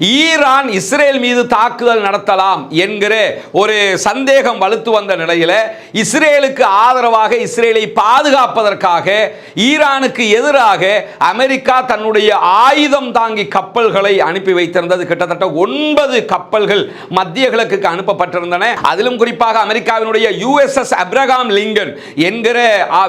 Iran Israel மீது தாக்குதல் நடத்தலாம் என்கிற ஒரு சந்தேகம் வலுத்து வந்த நிலையில இஸ்ரேலுக்கு ஆதரவாக இஸ்ரேலை பாதுகாப்பதற்காக ஈரானுக்கு எதிராக அமெரிக்கா தன்னுடைய ஆயுதம் தாங்கி கப்பல்களை அனுப்பி வைத்திருந்தது. கிட்டத்தட்ட ஒன்பது கப்பல்கள் மத்திய கிழக்குக்கு அனுப்பப்பட்டிருந்தன. அதிலும் குறிப்பாக அமெரிக்காவினுடைய யுஎஸ்எஸ் அப்ரகாம் லிங்கன் என்கிற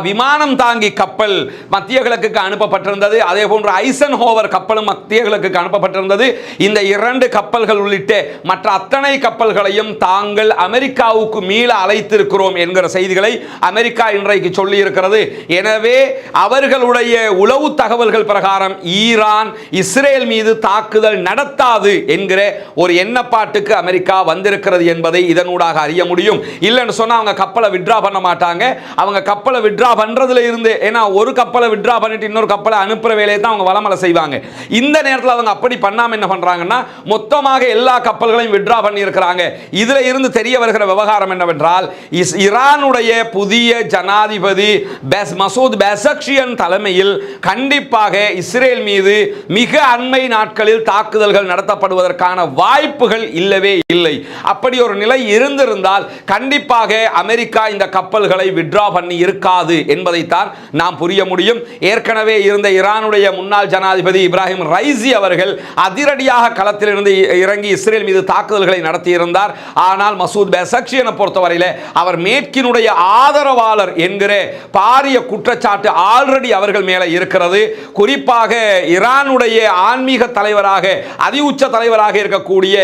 விமானம் தாங்கி கப்பல் மத்திய கிழக்குக்கு அனுப்பப்பட்டிருந்தது. அதே போன்று ஐசன் ஹோவர் கப்பலும் மத்திய கிழக்குக்கு அனுப்பப்பட்டிருந்தது. இந்த இரண்டு கப்பல்கள் உள்ளிட்ட மற்ற அத்தனை கப்பல்களையும் தாங்கள் அமெரிக்காவுக்கு மீள அழைத்திருக்கிறோம் என்கிற செய்திகளை அமெரிக்கா இன்றைக்கு சொல்லி இருக்கிறது எனவே அவர்களுடைய உளவு தகவல்கள் பிரகாரம் ஈரான் இஸ்ரேல் மீது தாக்குதல் நடத்தாது என்கிற ஒரு எண்ணப்பாட்டுக்கு அமெரிக்கா வந்திருக்கிறது என்பதை இதனூடாக அறிய முடியும். இல்லைன்னு சொன்னால் அவங்க கப்பலை விட்ரா பண்ண மாட்டாங்க. அவங்க கப்பலை விட்ரா பண்ணுறதுல இருந்து ஏன்னா ஒரு கப்பலை விட்ரா பண்ணிட்டு இன்னொரு கப்பலை அனுப்புகிற வேலையை தான் அவங்க வளமலை செய்வாங்க. இந்த நேரத்தில் அவங்க அப்படி பண்ணாமல் என்ன பண்ணுறாங்க பண்ணியிருக்கிறாங்கன்னா மொத்தமாக எல்லா கப்பல்களையும் விட்ரா பண்ணியிருக்கிறாங்க. இதில் இருந்து தெரிய வருகிற விவகாரம் என்னவென்றால் இஸ்- ஈரானுடைய புதிய ஜனாதிபதி பெஸ் மசூத் பெசக்ஷியன் தலைமையில் கண்டிப்பாக இஸ்ரேல் மீது மிக அண்மை நாட்களில் தாக்குதல்கள் நடத்தப்படுவதற்கான வாய்ப்புகள் இல்லவே இல்லை. அப்படி ஒரு நிலை இருந்திருந்தால் கண்டிப்பாக அமெரிக்கா இந்த கப்பல்களை விட்ரா பண்ணி இருக்காது என்பதைத்தான் நாம் புரிய முடியும். ஏற்கனவே இருந்த ஈரானுடைய முன்னாள் ஜனாதிபதி இப்ராஹிம் ரைசி அவர்கள் அதிரடியாக களத்திலிருந்து இறங்கி இஸ்ரேல் மீது தாக்குதல்களை நடத்தியிருந்தார். ஆனால் மசூத் பெசக்ஷியனை பொறுத்தவரையில் அவர் மேற்கினுடைய ஆதரவாளர் என்கிற பாரிய குற்றச்சாட்டு ஆல்ரெடி அவர்கள் மேலே இருக்கிறது. குறிப்பாக ஈரானுடைய ஆன்மீக தலைவராக அதி உச்ச தலைவராக இருக்கக்கூடிய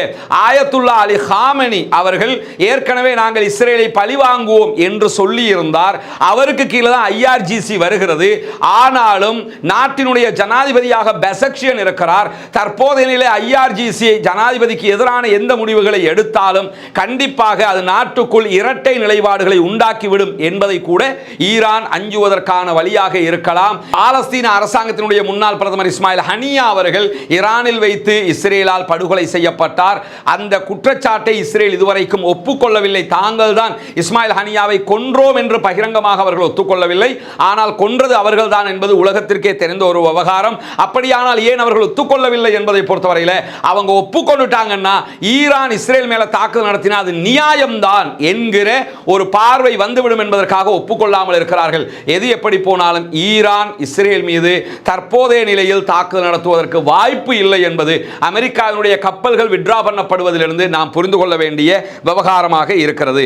ஆயத்துல்லா அலி ஹாமனி அவர்கள் ஏற்கனவே நாங்கள் இஸ்ரேலை பழிவாங்குவோம் என்று சொல்லி இருந்தார் அவருக்கு கீழே தான் ஐஆர்ஜிசி வருகிறது. ஆனாலும் நாட்டினுடைய ஜனாதிபதியாக பெசக்ஷியன் இருக்கிறார். தற்போதைய நிலை ஐஆர்ஜிசி ஜனாதிபதிக்கு எதிரான எந்த முடிவுகளை எடுத்தாலும் கண்டிப்பாக அது நாட்டுக்குள் இரட்டை நிலைப்பாடுகளை உண்டாக்கிவிடும் என்பதை கூட ஈரான் அஞ்சுவதற்கான வழியாக இருக்கலாம். பாலஸ்தீன அரசாங்கத்தினுடைய முன்னாள் பிரதமர் இஸ்மாயில் ஹனியா அவர்கள் ஈரானில் வைத்து இஸ்ரேலால் படுகொலை செய்யப்பட்டார். அந்த குற்றச்சாட்டை இஸ்ரேல் இதுவரைக்கும் ஒப்புக்கொள்ளவில்லை. தாங்கள் தான் இஸ்மாயில் ஹனியாவை கொன்றோம் என்று பகிரங்கமாக அவர்கள் ஒத்துக்கொள்ளவில்லை. ஆனால் கொன்றது அவர்கள்தான் என்பது உலகத்திற்கே தெரிந்த ஒரு விவகாரம். அப்படியானால் ஏன் அவர்கள் ஒத்துக்கொள்ளவில்லை என்பதை பொறுத்தவரையில் அவங்க ஒப்புக்கொண்டுட்டாங்கன்னா ஈரான் இஸ்ரேல் மேல தாக்குதல் நடத்தினா அது நியாயம்தான் என்கிற ஒரு பார்வை வந்துவிடும் என்பதற்காக ஒப்புக்கொள்ளாமல் இருக்கிறார்கள். எது எப்படி போனாலும் ஈரான் இஸ்ரேல் மீது தற்போதைய நிலையில் தாக்குதல் நடத்துவதற்கு வாய்ப்பு இல்லை என்பது அமெரிக்காவினுடைய கப்பல்கள் விட்ரா பண்ணப்படுவதிலிருந்து நாம் புரிந்து கொள்ள வேண்டிய விவகாரமாக இருக்கிறது.